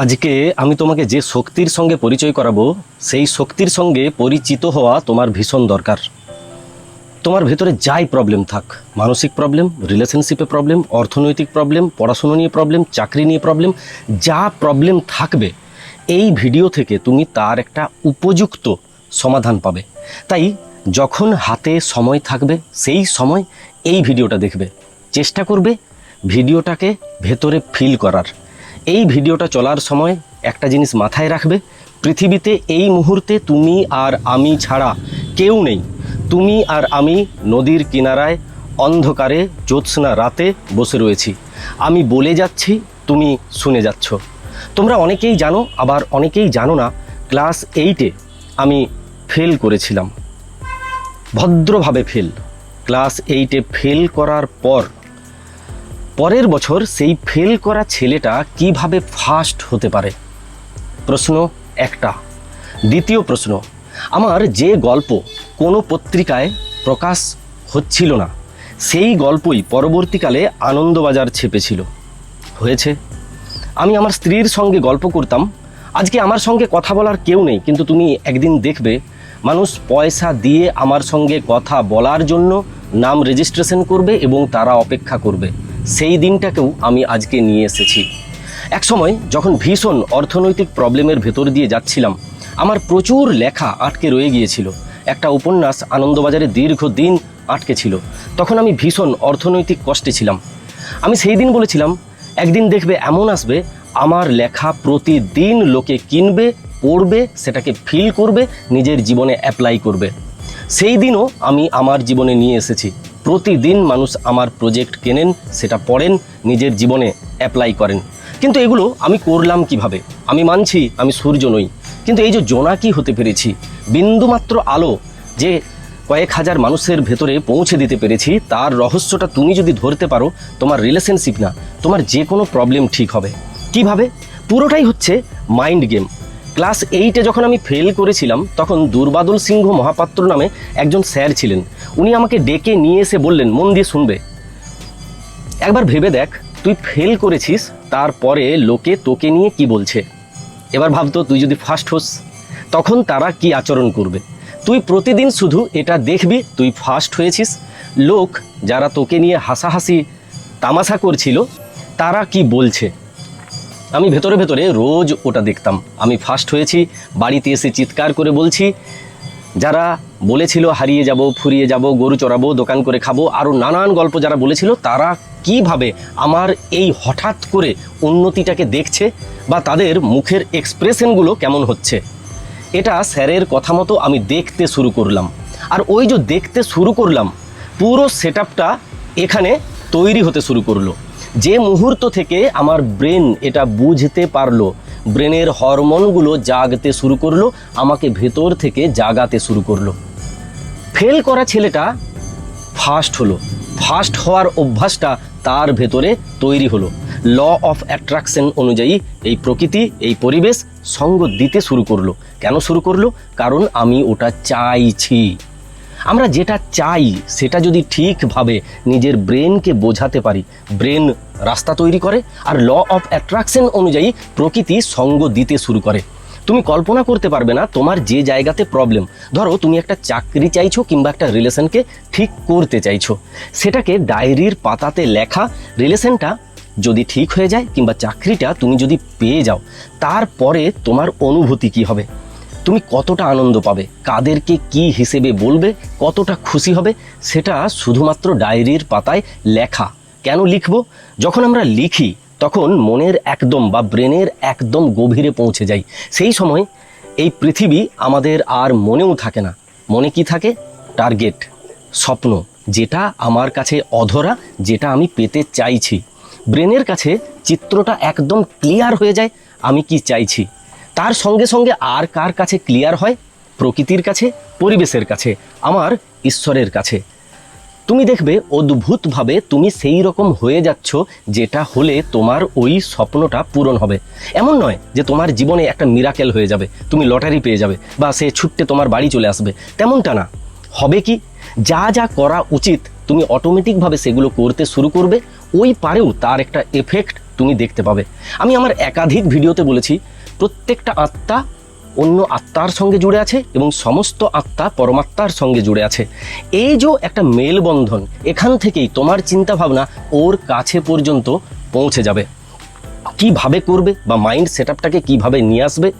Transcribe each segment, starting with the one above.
আজকে আমি তোমাকে যে শক্তির সঙ্গে পরিচয় করাবো, সেই শক্তির সঙ্গে পরিচিত হওয়া তোমার ভীষণ দরকার। তোমার ভেতরে যাই প্রবলেম থাক, মানসিক প্রবলেম রিলেশনশিপে প্রবলেম অর্থনৈতিক প্রবলেম পড়াশুনো নিয়ে প্রবলেম চাকরি নিয়ে প্রবলেম যা প্রবলেম থাকবে, এই ভিডিও থেকে তুমি তার একটা উপযুক্ত সমাধান পাবে। তাই যখন হাতে সময় থাকবে, সেই সময় এই ভিডিওটা দেখবে। চেষ্টা করবে ভিডিওটাকে ভেতরে ফিল করার। এই ভিডিওটা চলার সময় একটা জিনিস মাথায় রাখবে, পৃথিবীতে এই মুহূর্তে তুমি আর আমি ছাড়া কেউ নেই। তুমি আর আমি নদীর কিনারায় অন্ধকারে জ্যোৎস্না রাতে বসে রয়েছি। আমি বলে যাচ্ছি, তুমি শুনে যাচ্ছ। তোমরা অনেকেই জানো, আবার অনেকেই জানো না, ক্লাস এইটে আমি ফেল করেছিলাম। ভদ্রভাবে ফেল ক্লাস এইটে ফেল করার পর পরের বছর সেই ফেল করা ছেলেটা কীভাবে ফার্স্ট হতে পারে? প্রশ্ন একটা। দ্বিতীয় প্রশ্ন, আমার যে গল্প কোনো পত্রিকায় প্রকাশ হচ্ছিল না, সেই গল্পই পরবর্তীকালে আনন্দবাজার ছেপেছিল। হয়েছে। আমি আমার স্ত্রীর সঙ্গে গল্প করতাম। আজকে আমার সঙ্গে কথা বলার কেউ নেই, কিন্তু তুমি একদিন দেখবে, মানুষ পয়সা দিয়ে আমার সঙ্গে কথা বলার জন্য নাম রেজিস্ট্রেশন করবে এবং তারা অপেক্ষা করবে। সেই দিনটাকেও আমি আজকে নিয়ে এসেছি। এক সময় যখন ভীষণ অর্থনৈতিক প্রবলেমের ভেতর দিয়ে যাচ্ছিলাম, আমার প্রচুর লেখা আটকে রয়ে গিয়েছিল। একটা উপন্যাস আনন্দবাজারে দীর্ঘদিন আটকে ছিল। তখন আমি ভীষণ অর্থনৈতিক কষ্টে ছিলাম। আমি সেই দিন বলেছিলাম, একদিন দেখবে এমন আসবে, আমার লেখা প্রতিদিন লোকে কিনবে, পড়বে, সেটাকে ফিল করবে, নিজের জীবনে অ্যাপ্লাই করবে। সেই দিনও আমি আমার জীবনে নিয়ে এসেছি। প্রতিদিন মানুষ আমার প্রজেক্ট কেনেন, সেটা পড়েন, নিজের জীবনে অ্যাপ্লাই করেন। কিন্তু এগুলো আমি করলাম কীভাবে? আমি মানছি আমি সূর্য নই। কিন্তু এই যে জোনাকি হতে পেরেছি, বিন্দুমাত্র আলো যে কয়েক হাজার মানুষের ভেতরে পৌঁছে দিতে পেরেছি, তার রহস্যটা তুমি যদি ধরতে পারো, তোমার রিলেশনশিপ না, তোমার যে কোনো প্রবলেম ঠিক হবে। কীভাবে? পুরোটাই হচ্ছে মাইন্ড গেম ক্লাস এইটে যখন আমি ফেল করেছিলাম, তখন দুর্বাদল সিংহ মহাপাত্র নামে একজন স্যার ছিলেন। উনি আমাকে ডেকে নিয়ে এসে বললেন, মন দিয়ে শুনবে। একবার ভেবে দেখ, তুই ফেল করেছিস, তারপরে লোকে তোকে নিয়ে কি বলছে। এবার ভাবতো তুই যদি ফার্স্ট হোস, তখন তারা কি আচরণ করবে? তুই প্রতিদিন শুধু এটা দেখবি, তুই ফার্স্ট হয়েছিস। লোক যারা তোকে নিয়ে হাসাহাসি, তামাশা করছিল, তারা কি বলছে? আমি ভেতরে ভেতরে রোজ ওটা দেখতাম। আমি ফার্স্ট হয়েছি, বাড়িতে এসে চিৎকার করে বলছি, যারা বলেছিল হারিয়ে যাব, ফুরিয়ে যাব, গরু চড়াবো, দোকান করে খাব আরও নানান গল্প যারা বলেছিল, তারা কীভাবে আমার এই হঠাৎ করে উন্নতিটাকে দেখছে বা তাদের মুখের এক্সপ্রেশনগুলো কেমন হচ্ছে? এটা স্যারের কথা মতো আমি দেখতে শুরু করলাম। আর ওই যে দেখতে শুরু করলাম, পুরো সেট এখানে তৈরি হতে শুরু করল। যে মুহূর্ত থেকে আমার ব্রেন এটা বুঝতে পারল, ব্রেনের হরমোনগুলো জাগতে শুরু করল, আমাকে ভেতর থেকে জাগাতে শুরু করল। ফেল করা ছেলেটা ফার্স্ট হলো। ফার্স্ট হওয়ার অভ্যাসটা তার ভেতরে তৈরি হলো। ল অফ অ্যাট্রাকশন অনুযায়ী এই প্রকৃতি, এই পরিবেশ সঙ্গ দিতে শুরু করল। কেন শুরু করল? কারণ আমি ওটা চাইছি। আমরা যেটা চাই, সেটা যদি ঠিকভাবে নিজের ব্রেনকে বোঝাতে পারি, ব্রেন রাস্তা তৈরি করে আর ল অফ অ্যাট্রাকশন অনুযায়ী প্রকৃতি সঙ্গ দিতে শুরু করে। তুমি কল্পনা করতে পারবে না তোমার যে জায়গাতে প্রবলেম ধরো, তুমি একটা চাকরি চাইছো কিংবা একটা রিলেশনকে ঠিক করতে চাইছো। সেটাকে ডায়েরির পাতাতে লেখা, রিলেশনটা যদি ঠিক হয়ে যায় কিংবা চাকরিটা তুমি যদি পেয়ে যাও, তারপরে তোমার অনুভূতি কি হবে? তুমি কতটা আনন্দ পাবে? কাদেরকে কি হিসেবে বলবে? কতটা খুশি হবে? সেটা শুধুমাত্র ডায়েরির পাতায় লেখা। কেন লিখব? যখন আমরা লিখি, তখন মনের একদম বা ব্রেনের একদম গভীরে পৌঁছে যাই। সেই সময় এই পৃথিবী আমাদের আর মনেও থাকে না। মনে কি থাকে? টার্গেট। স্বপ্ন, যেটা আমার কাছে অধরা, যেটা আমি পেতে চাইছি। ব্রেনের কাছে চিত্রটা একদম ক্লিয়ার হয়ে যায়, আমি কি চাইছি? তার সঙ্গে সঙ্গে আর কার কাছে ক্লিয়ার হয়? প্রকৃতির কাছে, পরিবেশের কাছে, আমার ঈশ্বরের কাছে। তুমি দেখবে অদ্ভুতভাবে তুমি সেই রকম হয়ে যাচ্ছ যেটা হলে তোমার ওই স্বপ্নটা পূরণ হবে। এমন নয় যে তোমার জীবনে একটা মিরাকেল হয়ে যাবে, তুমি লটারি পেয়ে যাবে বা সে ছুট্টে তোমার বাড়ি চলে আসবে। তেমনটা না। হবে কি? যা যা করা উচিত তুমি অটোমেটিকভাবে সেগুলো করতে শুরু করবে, ওই পারেও তার একটা এফেক্ট তুমি দেখতে পাবে। আমি আমার একাধিক ভিডিওতে বলেছি প্রত্যেকটা আত্মা অন্য আত্মার সঙ্গে জুড়ে আছে এবং সমস্ত আত্মা পরমাত্মার সঙ্গে জুড়ে আছে। এই যে একটা মেলবন্ধন, এখান থেকেই তোমার চিন্তা ভাবনা ওর কাছে পর্যন্ত পৌঁছে যাবে। কীভাবে করবে বা মাইন্ড সেট আপটাকে কীভাবে নিয়ে আসবে,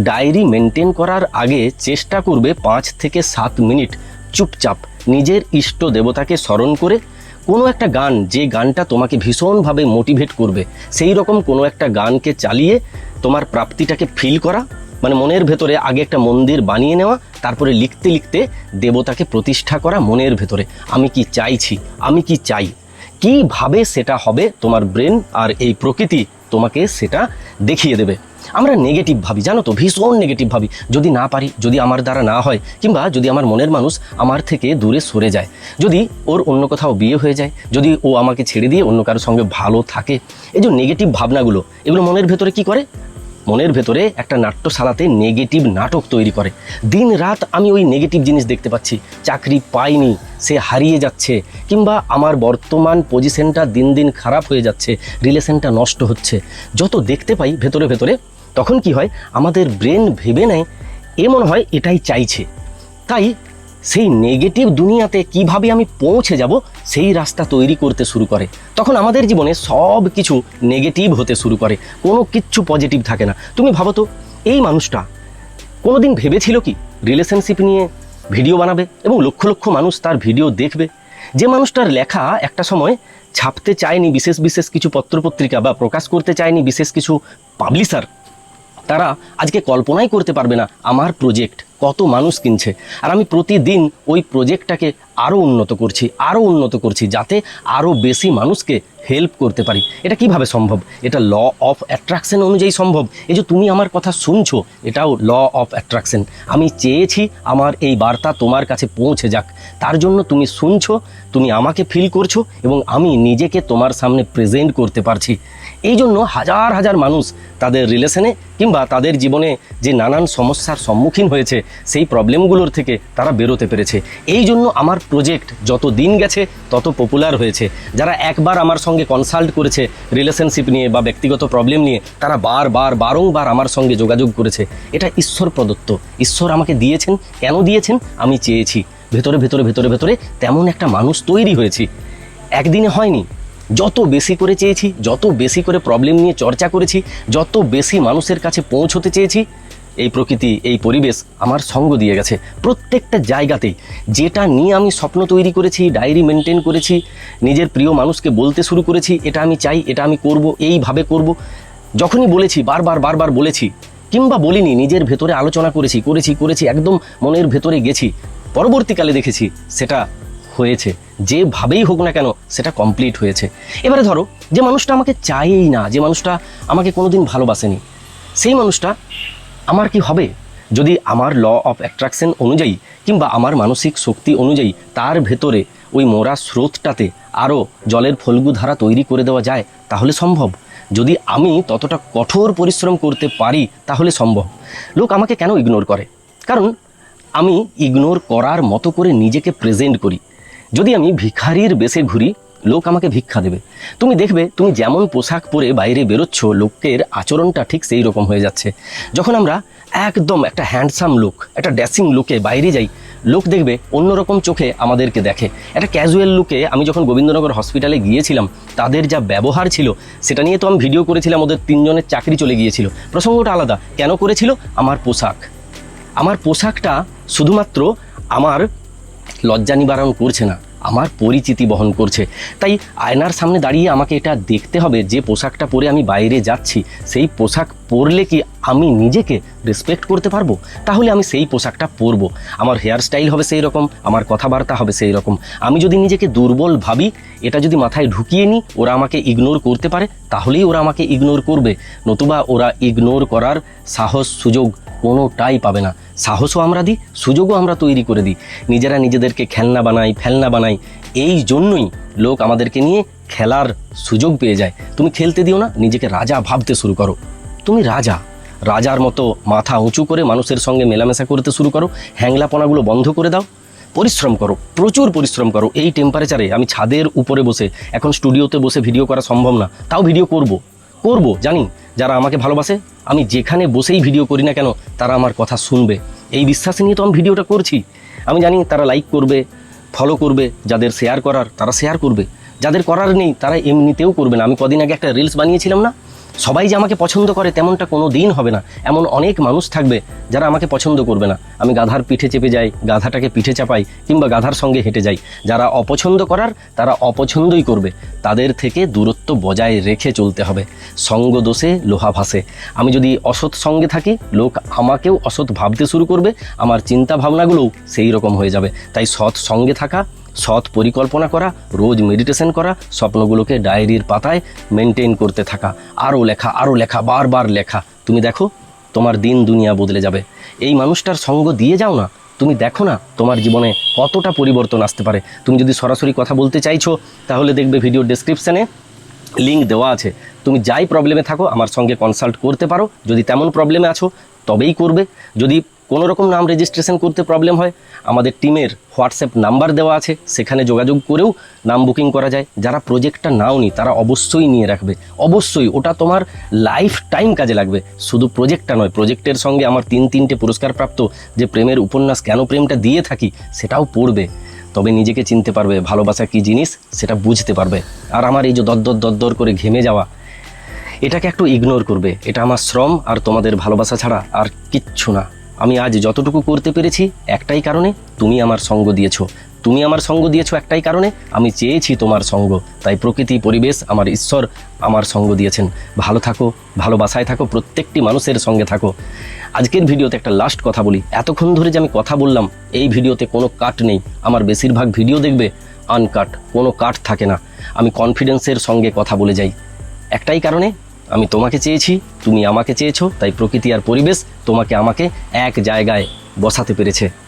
ডায়েরি মেনটেন করার আগে চেষ্টা করবে পাঁচ থেকে সাত মিনিট চুপচাপ নিজের ইষ্ট দেবতাকে স্মরণ করে কোনো একটা গান, যে গানটা তোমাকে ভীষণভাবে মোটিভেট করবে, সেই রকম কোনো একটা গানকে চালিয়ে তোমার প্রাপ্তিটাকে ফিল করা মানে মনের ভেতরে আগে একটা মন্দির বানিয়ে নেওয়া, তারপরে লিখতে লিখতে দেবতাকে প্রতিষ্ঠা করা মনের ভেতরে। আমি কি চাইছি? আমি কি চাই? কীভাবে সেটা হবে তোমার ব্রেন আর এই প্রকৃতি তোমাকে সেটা দেখিয়ে দেবে। আমরা নেগেটিভ ভাবি, জানো তো? ভীষণ নেগেটিভ ভাবি। যদি না পারি, যদি আমার দ্বারা না হয়, কিংবা যদি আমার মনের মানুষ আমার থেকে দূরে সরে যায়, যদি ওর অন্য কোথাও বিয়ে হয়ে যায়, যদি ও আমাকে ছেড়ে দিয়ে অন্য কারোর সঙ্গে ভালো থাকে, এই যে নেগেটিভ ভাবনাগুলো, এগুলো মনের ভেতরে কি করে? মনের ভেতরে একটা নাট্যশালাতে নেগেটিভ নাটক তৈরি করে। দিন রাত আমি ওই নেগেটিভ জিনিস দেখতে পাচ্ছি। চাকরি পাইনি, সে হারিয়ে যাচ্ছে, কিংবা আমার বর্তমান পজিশনটা দিন দিন খারাপ হয়ে যাচ্ছে রিলেশনটা নষ্ট হচ্ছে। যত দেখতে পাই ভেতরে ভেতরে, তখন কি হয়, আমাদের ব্রেন ভেবে নেয়, এ মনে হয় এটাই চাইছে। তাই সেই নেগেটিভ দুনিয়াতে কীভাবে আমি পৌঁছে যাব, সেই রাস্তা তৈরি করতে শুরু করে। তখন আমাদের জীবনে সব কিছু নেগেটিভ হতে শুরু করে, কোনো কিচ্ছু পজিটিভ থাকে না। তুমি ভাবো তো, এই মানুষটা কোনোদিন ভেবেছিল কি রিলেশনশিপ নিয়ে ভিডিও বানাবে এবং লক্ষ লক্ষ মানুষ তার ভিডিও দেখবে? যে মানুষটার লেখা একটা সময় ছাপতে চায়নি বিশেষ বিশেষ কিছু পত্রপত্রিকা বা প্রকাশ করতে চায়নি বিশেষ কিছু পাবলিশার তারা আজকে কল্পনাই করতে পারবে না, আমার প্রজেক্ট কত মানুষ কিনছে। আর আমি প্রতিদিন ওই প্রজেক্টটাকে আরও উন্নত করছি আরও উন্নত করছি, যাতে আরও বেশি মানুষকে হেল্প করতে পারি। এটা কীভাবে সম্ভব? এটা ল অফ অ্যাট্রাকশন অনুযায়ী সম্ভব? এই যে তুমি আমার কথা শুনছো, এটাও ল অফ অ্যাট্রাকশন আমি চেয়েছি আমার এই বার্তা তোমার কাছে পৌঁছে যাক। তার জন্য তুমি শুনছো, তুমি আমাকে ফিল করছ এবং আমি নিজেকে তোমার সামনে প্রেজেন্ট করতে পারছি। এই জন্য হাজার হাজার মানুষ তাদের রিলেশনে কিংবা তাদের জীবনে যে নানান সমস্যার সম্মুখীন হয়েছে সেই প্রবলেমগুলোর থেকে তারা বেরোতে পেরেছে। এই জন্য আমার প্রজেক্ট যত দিন গেছে, তত পপুলার হয়েছে। যারা একবার আমার সঙ্গে কনসাল্ট করেছে রিলেশনশিপ নিয়ে বা ব্যক্তিগত প্রবলেম নিয়ে, তারা বারবার বারংবার আমার সঙ্গে যোগাযোগ করেছে। এটা ঈশ্বর প্রদত্ত। ঈশ্বর আমাকে দিয়েছেন। কেন দিয়েছেন? আমি চেয়েছি। ভেতরে ভেতরে ভেতরে ভেতরে তেমন একটা মানুষ তৈরি হয়েছি। একদিনে হয়নি। যত বেশি করে চেয়েছি, যত বেশি করে প্রবলেম নিয়ে চর্চা করেছি, যত বেশি মানুষের কাছে পৌঁছতে চেয়েছি এই প্রকৃতি, এই পরিবেশ আমার সঙ্গ দিয়ে গেছে। প্রত্যেকটা জায়গাতেই যেটা নিয়ে আমি স্বপ্ন তৈরি করেছি, ডায়েরি মেনটেন করেছি, নিজের প্রিয় মানুষকে বলতে শুরু করেছি, এটা আমি চাই, এটা আমি করব, এইভাবে করব। যখনই বলেছি, বারবার বারবার বলেছি, কিংবা বলিনি, নিজের ভেতরে আলোচনা করেছি করেছি করেছি, একদম মনের ভেতরে গেছি, পরবর্তীকালে দেখেছি সেটা হয়েছে। যেভাবেই হোক না কেন, সেটা কমপ্লিট হয়েছে। এবারে ধরো, যে মানুষটা আমাকে চাইই না, যে মানুষটা আমাকে কোনোদিন ভালোবাসেনি, সেই মানুষটা আমার কি হবে? যদি আমার ল অফ অ্যাট্রাকশন অনুযায়ী কিংবা আমার মানসিক শক্তি অনুযায়ী তার ভেতরে ওই মোরা স্রোতটাতে আরও জলের ফলগু ধারা তৈরি করে দেওয়া যায়, তাহলে সম্ভব। যদি আমি ততটা কঠোর পরিশ্রম করতে পারি, তাহলে সম্ভব। লোক আমাকে কেন ইগনোর করে? কারণ আমি ইগনোর করার মতো করে নিজেকে প্রেজেন্ট করি। যদি আমি ভিখারির বেশে ঘুরি লোক আমাকে ভিক্ষা দেবে। তুমি দেখবে, তুমি যেমন পোশাক পরে বাইরে বেরোচ্ছ, লোকের আচরণটা ঠিক সেই রকম হয়ে যাচ্ছে। যখন আমরা একদম একটা হ্যান্ডসাম লুক, একটা ড্যাসিং লুকে বাইরে যাই, লোক দেখবে অন্যরকম চোখে আমাদেরকে দেখে। একটা ক্যাজুয়াল লুকে আমি যখন গোবিন্দনগর হসপিটালে গিয়েছিলাম, তাদের যা ব্যবহার ছিল, সেটা নিয়ে তো আমি ভিডিও করেছিলাম, ওদের তিনজনের চাকরি চলে গিয়েছিল। প্রসঙ্গটা আলাদা, কেন করেছিল? আমার পোশাক। আমার পোশাকটা শুধুমাত্র আমার লজ্জা নিবারণ করছে না। আমার পরিচিতি বহন করছে। তাই আয়নার সামনে দাঁড়িয়ে আমাকে এটা দেখতে হবে যে পোশাকটা পরে আমি বাইরে যাচ্ছি। সেই পোশাক পরলে কি আমি নিজেকে রেসপেক্ট করতে পারব? তাহলে আমি সেই পোশাকটা পরবো। আমার হেয়ার স্টাইল হবে সেই রকম আমার কথাবার্তা হবে সেই রকম আমি যদি নিজেকে দুর্বল ভাবি, এটা যদি মাথায় ঢুকিয়ে নিই, ওরা আমাকে ইগনোর করতে পারে, তাহলেই ওরা আমাকে ইগনোর করবে। নতুবা ওরা ইগনোর করার সাহস, সুযোগ কোনোটাই পাবে না। সাহসও আমরা দিই, সুযোগও আমরা তৈরি করে দিই। নিজেরা নিজেদেরকে খেলনা বানাই, ফেলনা বানাই, এই জন্যই লোক আমাদেরকে নিয়ে খেলার সুযোগ পেয়ে যায়। তুমি খেলতে দিও না, নিজেকে রাজা ভাবতে শুরু করো। তুমি রাজা। রাজার মতো মাথা উঁচু করে মানুষের সঙ্গে মেলামেশা করতে শুরু করো, হ্যাংলাপনাগুলো বন্ধ করে দাও। পরিশ্রম করো, প্রচুর পরিশ্রম করো। এই টেম্পারেচারে আমি ছাদের উপরে বসে, এখন স্টুডিওতে বসে ভিডিও করা সম্ভব না। তাও ভিডিও করব। করব, জানি। যারা আমাকে ভালোবাসে, আমি যেখানে বসেই ভিডিও করি না কেন, তারা আমার কথা শুনবে। এই বিশ্বাসে নিয়ে তো আমি ভিডিওটা করছি। আমি জানি তারা লাইক করবে ফলো করবে, যাদের শেয়ার করার, তারা শেয়ার করবে। যাদের করার নেই, তারা এমনিতেও করবে না। আমি কদিন আগে একটা রিলস বানিয়েছিলাম না? সবাই যে আমাকে পছন্দ করে তেমনটা কোনো দিন হবে না। এমন অনেক মানুষ থাকবে যারা আমাকে পছন্দ করবে না। আমি গাধার পিঠে চেপে যাই, গাধাটাকে পিঠে চাপাই কিংবা গাধার সঙ্গে হেঁটে যাই। যারা অপছন্দ করার, তারা অপছন্দই করবে। তাদের থেকে দূরত্ব বজায় রেখে চলতে হবে। সঙ্গ দোষে লোহা ভাসে। আমি যদি অসৎ সঙ্গে থাকি, লোক আমাকেও অসৎ ভাবতে শুরু করবে। আমার চিন্তা ভাবনাগুলোও সেই রকম হয়ে যাবে। তাই সৎ সঙ্গে থাকা সৎ পরিকল্পনা করা, রোজ মেডিটেশন করা, স্বপ্নগুলোকে ডায়েরির পাতায় মেনটেন করতে থাকা। আরও লেখা আরও লেখা, বারবার লেখা। তুমি দেখো, তোমার দিন দুনিয়া বদলে যাবে। এই মানুষটার সঙ্গ দিয়ে যাও না। তুমি দেখো না তোমার জীবনে কতটা পরিবর্তন আসতে পারে। তুমি যদি সরাসরি কথা বলতে চাইছো, তাহলে দেখবে ভিডিও ডেসক্রিপশানে লিঙ্ক দেওয়া আছে। তুমি যাই প্রবলেমে থাকো, আমার সঙ্গে কনসাল্ট করতে পারো। যদি তেমন প্রবলেমে আছো, তবেই করবে। যদি কোনো রকম নাম রেজিস্ট্রেশন করতে প্রবলেম হয়, আমাদের টিমের হোয়াটসঅ্যাপ নাম্বার দেওয়া আছে, সেখানে যোগাযোগ করেও নাম বুকিং করা যায়। যারা প্রজেক্টটা নাওনি তারা অবশ্যই নিয়ে রাখবে। অবশ্যই ওটা তোমার লাইফ টাইম কাজে লাগবে। শুধু প্রজেক্টটা নয় প্রজেক্টের সঙ্গে আমার তিন তিনটে পুরস্কারপ্রাপ্ত যে প্রেমের উপন্যাস কেন প্রেমটা দিয়ে থাকি, সেটাও পড়বে। তবে নিজেকে চিনতে পারবে, ভালোবাসা কী জিনিস, সেটা বুঝতে পারবে। আর আমার এই যে দদ্দর দদ্দর করে ঘেমে যাওয়া, এটাকে একটু ইগনোর করবে। এটা আমার শ্রম আর তোমাদের ভালোবাসা ছাড়া আর কিচ্ছু না। আমি আজ যতটুকু করতে পেরেছি একটাই কারণে তুমি আমার সঙ্গ দিয়েছ। তুমি আমার সঙ্গ দিয়েছ একটাই কারণে আমি চেয়েছি তোমার সঙ্গ। তাই প্রকৃতি, পরিবেশ, আমার ঈশ্বর আমার সঙ্গ দিয়েছেন। ভালো থাকো ভালোবাসায় থাকো, প্রত্যেকটি মানুষের সঙ্গে থাকো। আজকের ভিডিওতে একটা লাস্ট কথা বলি। এতক্ষণ ধরে যে আমি কথা বললাম, এই ভিডিওতে কোনো কাট নেই। আমার বেশিরভাগ ভিডিও দেখবে আনকাট কোনো কাট থাকে না। আমি কনফিডেন্সের সঙ্গে কথা বলে যাই। একটাই কারণে আমি তোমাকে চেয়েছি, তুমি আমাকে চেয়েছো, তাই প্রকৃতি আর পরিবেশ তোমাকে আমাকে এক জায়গায় বসাতে পেরেছে।